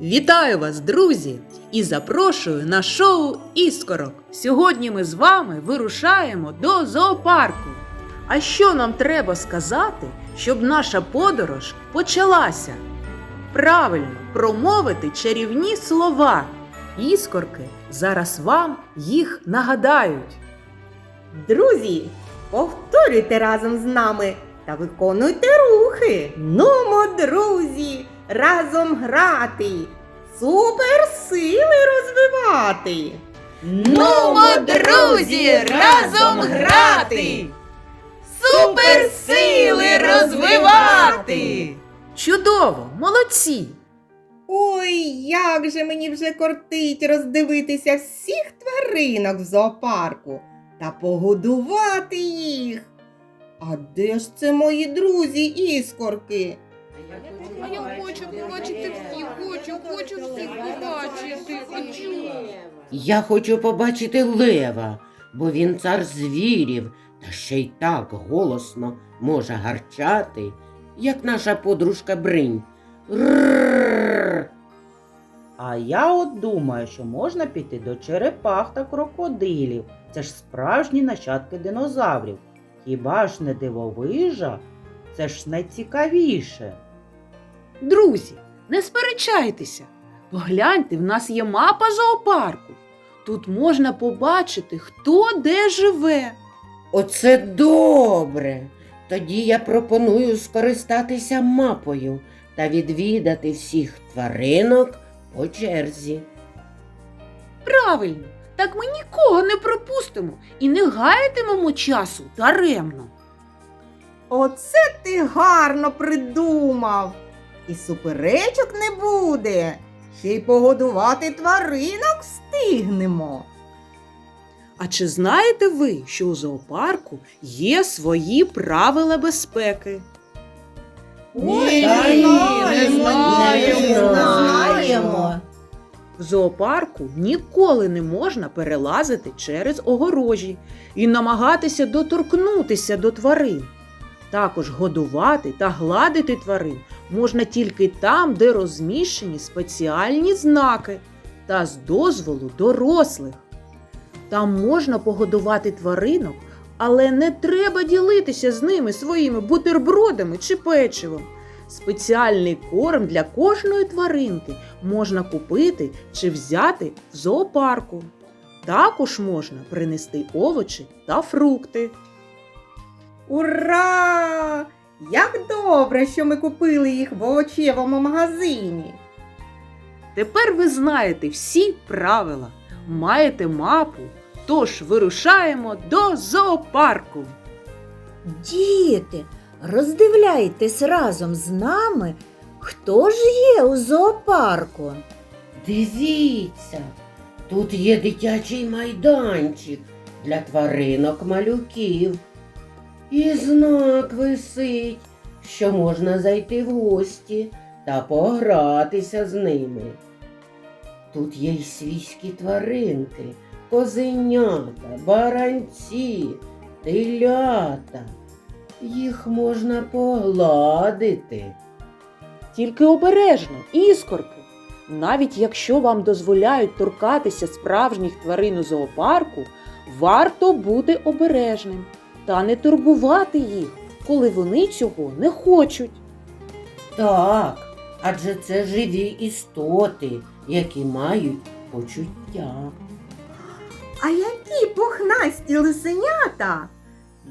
Вітаю вас, друзі! І запрошую на шоу Іскорок. Сьогодні ми з вами вирушаємо до зоопарку. А що нам треба сказати, щоб наша подорож почалася? Правильно промовити чарівні слова. Іскорки зараз вам їх нагадають. Друзі, повторюйте разом з нами та виконуйте рухи. Нумо, друзі, разом грати, суперсили розвивати. Нумо, друзі, разом грати! Суперсили розвивати! Чудово! Молодці! Ой, як же мені вже кортить роздивитися всіх тваринок в зоопарку та погодувати їх. А де ж це мої друзі іскорки? А я хочу побачити всіх, хочу, хочу всіх побачити, хочу. Я хочу побачити лева, бо він цар звірів, та ще й так голосно може гарчати, як наша подружка Бринь. Рррррр. А я от думаю, що можна піти до черепах та крокодилів. Це ж справжні нащадки динозаврів. Хіба ж не дивовижа? Це ж найцікавіше. Друзі, не сперечайтеся. Погляньте, в нас є мапа зоопарку. Тут можна побачити, хто де живе. Оце добре. Тоді я пропоную скористатися мапою та відвідати всіх тваринок по черзі. Правильно, так ми нікого не пропустимо і не гаятимемо часу даремно. Оце ти гарно придумав. І суперечок не буде. Ще й погодувати тваринок встигнемо. А чи знаєте ви, що у зоопарку є свої правила безпеки? Ой, Та ні, не знаємо, не знаємо. В зоопарку ніколи не можна перелазити через огорожі і намагатися доторкнутися до тварин. Також годувати та гладити тварин можна тільки там, де розміщені спеціальні знаки та з дозволу дорослих. Там можна погодувати тваринок, але не треба ділитися з ними своїми бутербродами чи печивом. Спеціальний корм для кожної тваринки можна купити чи взяти в зоопарку. Також можна принести овочі та фрукти. Ура! Як добре, що ми купили їх в овочевому магазині. Тепер ви знаєте всі правила, маєте мапу, тож вирушаємо до зоопарку. Діти, роздивляйтесь разом з нами, хто ж є у зоопарку. Дивіться, тут є дитячий майданчик для тваринок малюків. І знак висить, що можна зайти в гості та погратися з ними. Тут є й свійські тваринки, козенята, баранці, телята. Їх можна погладити. Тільки обережно, іскорки. Навіть якщо вам дозволяють торкатися справжніх тварин у зоопарку, варто бути обережним та не турбувати їх, коли вони цього не хочуть. Так, адже це живі істоти, які мають почуття. А які пухнасті лисенята?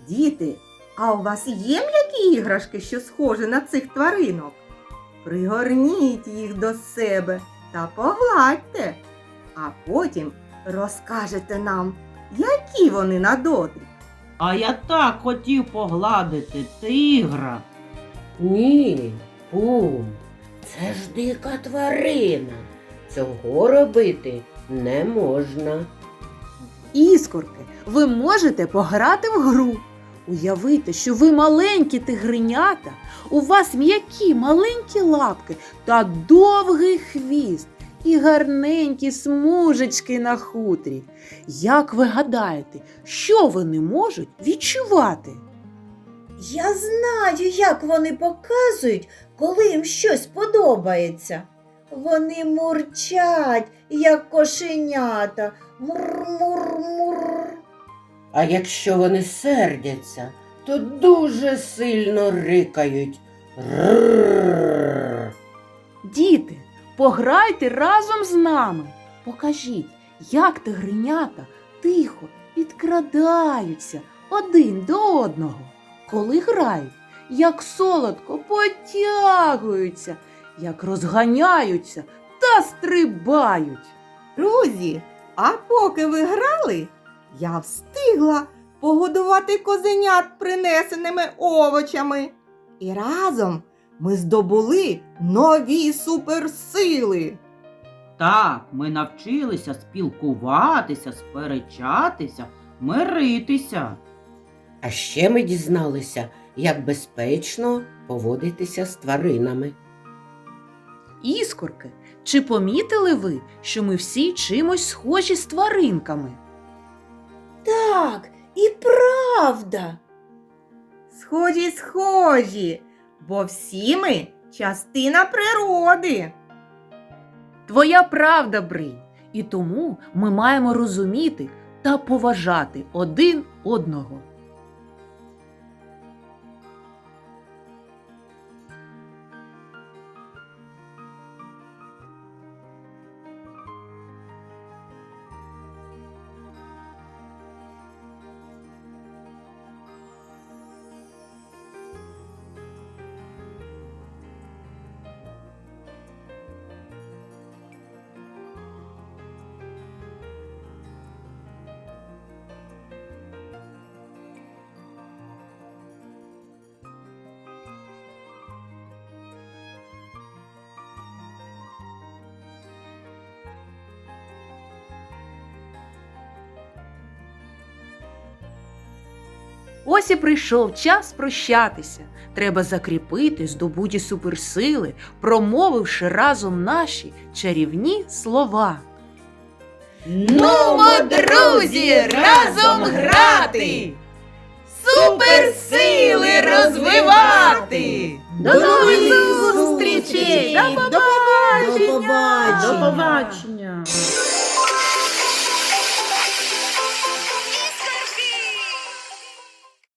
Діти, а у вас є м'які іграшки, що схожі на цих тваринок? Пригорніть їх до себе та погладьте, а потім розкажете нам, які вони на дотик. А я так хотів погладити тигра. Ні, Пум, це ж дика тварина. Цього робити не можна. Іскорки, ви можете пограти в гру. Уявити, що ви маленькі тигренята, у вас м'які маленькі лапки та довгий хвіст і гарненькі смужечки на хутрі. Як ви гадаєте, що вони можуть відчувати? Я знаю, як вони показують, коли їм щось подобається. Вони мурчать, як кошенята. Мур-мур-мур. А якщо вони сердяться, то дуже сильно рикають. Рррррр. Діти, пограйте разом з нами. Покажіть, як тигренята тихо підкрадаються один до одного. Коли грають, як солодко потягуються, як розганяються та стрибають. Друзі, а поки ви грали, я встигла погодувати козенят принесеними овочами. І разом ми здобули нові суперсили. Так, ми навчилися спілкуватися, сперечатися, миритися. А ще ми дізналися, як безпечно поводитися з тваринами. Іскорки, чи помітили ви, що ми всі чимось схожі з тваринками? Так, і правда. Схожі, схожі, бо всі ми частина природи. Твоя правда, Бринь, і тому ми маємо розуміти та поважати один одного. Ось і прийшов час прощатися. Треба закріпити здобуті суперсили, промовивши разом наші чарівні слова. Нумо, друзі, разом грати! Суперсили розвивати! До нових зустрічей! До побачення! До побачення! До побачення!